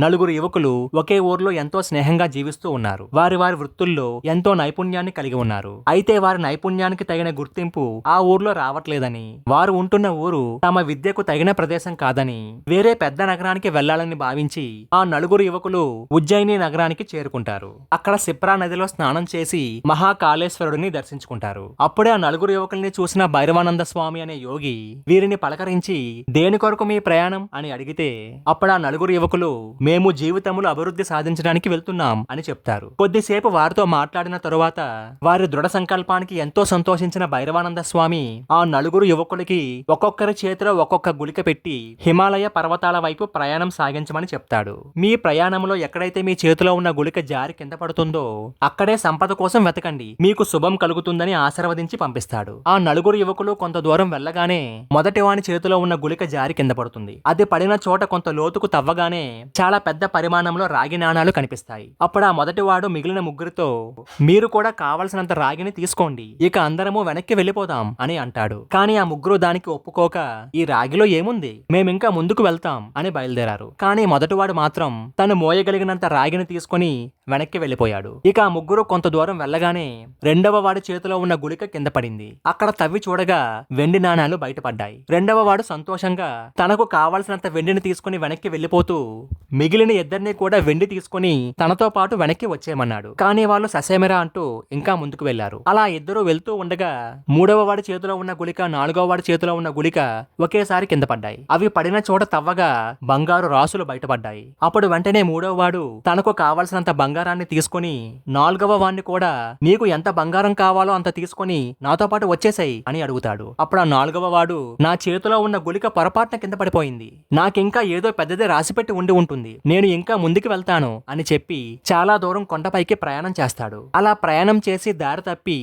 నలుగురు యువకులు ఒకే ఊర్లో ఎంతో స్నేహంగా జీవిస్తూ ఉన్నారు. వారి వారి వృత్తుల్లో ఎంతో నైపుణ్యాన్ని కలిగి ఉన్నారు. అయితే వారి నైపుణ్యానికి తగిన గుర్తింపు ఆ ఊర్లో రావట్లేదని వారు ఉంటున్న ఊరు తమ విద్యకు తగిన ప్రదేశం కాదని వేరే పెద్ద నగరానికి వెళ్ళాలని భావించి ఆ నలుగురు యువకులు ఉజ్జయిని నగరానికి చేరుకుంటారు. అక్కడ సిప్రా నదిలో స్నానం చేసి మహాకాళేశ్వరుడిని దర్శించుకుంటారు. అప్పుడే ఆ నలుగురు యువకుల్ని చూసిన భైరవానంద స్వామి అనే యోగి వీరిని పలకరించి దేని కొరకు మీ ప్రయాణం? అని అడిగితే అప్పుడు ఆ నలుగురు యువకులు మేము జీవితములు అభివృద్ధి సాధించడానికి వెళ్తున్నాం అని చెప్తారు. కొద్దిసేపు వారితో మాట్లాడిన తరువాత వారి దృఢ సంకల్పానికి ఎంతో సంతోషించిన భైరవానంద స్వామి ఆ నలుగురు యువకులకి ఒక్కొక్కరి చేతిలో ఒక్కొక్క గుళిక పెట్టి హిమాలయ పర్వతాల వైపు ప్రయాణం సాగించమని చెప్తాడు. మీ ప్రయాణంలో ఎక్కడైతే మీ చేతిలో ఉన్న గుళిక జారి కింద పడుతుందో అక్కడే సంపద కోసం వెతకండి. మీకు శుభం కలుగుతుందని ఆశీర్వదించి పంపిస్తాడు. ఆ నలుగురు యువకులు కొంత దూరం వెళ్ళగానే మొదటి వాని చేతిలో ఉన్న గుళిక జారి కింద పడుతుంది. అది పడిన చోట కొంత లోతుకు తవ్వగానే చాలా పెద్ద పరిమాణంలో రాగి నాణాలు కనిపిస్తాయి. అప్పుడు ఆ మొదటివాడు మిగిలిన ముగ్గురితో మీరు కూడా కావలసినంత రాగిని తీసుకోండి ఇక అందరము వెనక్కి వెళ్ళిపోదాం అని అంటాడు. కానీ ఆ ముగ్గురు దానికి ఒప్పుకోక ఈ రాగిలో ఏముంది? మేమింకా ముందుకు వెళ్తాం అని బయలుదేరారు. కానీ మొదటివాడు మాత్రం తను మోయగలిగినంత రాగిని తీసుకొని వెనక్కి వెళ్ళిపోయాడు. ఇక ఆ ముగ్గురు కొంత దూరం వెళ్ళగానే రెండవ వాడి చేతిలో ఉన్న గుళిక కింద పడింది. అక్కడ తవ్వి చూడగా వెండి నాణాలు బయటపడ్డాయి. రెండవ వాడు సంతోషంగా తనకు కావలసినంత వెండిని తీసుకుని వెనక్కి వెళ్ళిపోతూ మిగిలిన ఇద్దరిని కూడా వెండి తీసుకుని తనతో పాటు వెనక్కి వచ్చేయమన్నాడు. కానీ వాళ్ళు ససేమిరా అంటూ ఇంకా ముందుకు వెళ్ళారు అలా ఇద్దరు వెళ్తూ ఉండగా మూడవ వాడి చేతిలో ఉన్న గుళిక నాలుగవ వాడి చేతిలో ఉన్న గుళిక ఒకేసారి కింద పడ్డాయి. అవి పడిన చోట తవ్వగా బంగారు రాసులు బయటపడ్డాయి. అప్పుడు వెంటనే మూడవ వాడు తనకు కావలసినంత బంగారాన్ని తీసుకొని నాలుగవ వాడిని కూడా నీకు ఎంత బంగారం కావాలో అంత తీసుకొని నాతో పాటు వచ్చేసాయి అని అడుగుతాడు. అప్పుడు ఆ నాలుగవ వాడు నా చేతిలో ఉన్న గుళిక పొరపాటున కింద పడిపోయింది. నాకింకా ఏదో పెద్దదే రాసిపెట్టి ఉండి ఉంటుంది. నేను ఇంకా ముందుకు వెళ్తాను అని చెప్పి చాలా దూరం కొండపైకి ప్రయాణం చేస్తాడు. అలా ప్రయాణం చేసి దారి తప్పి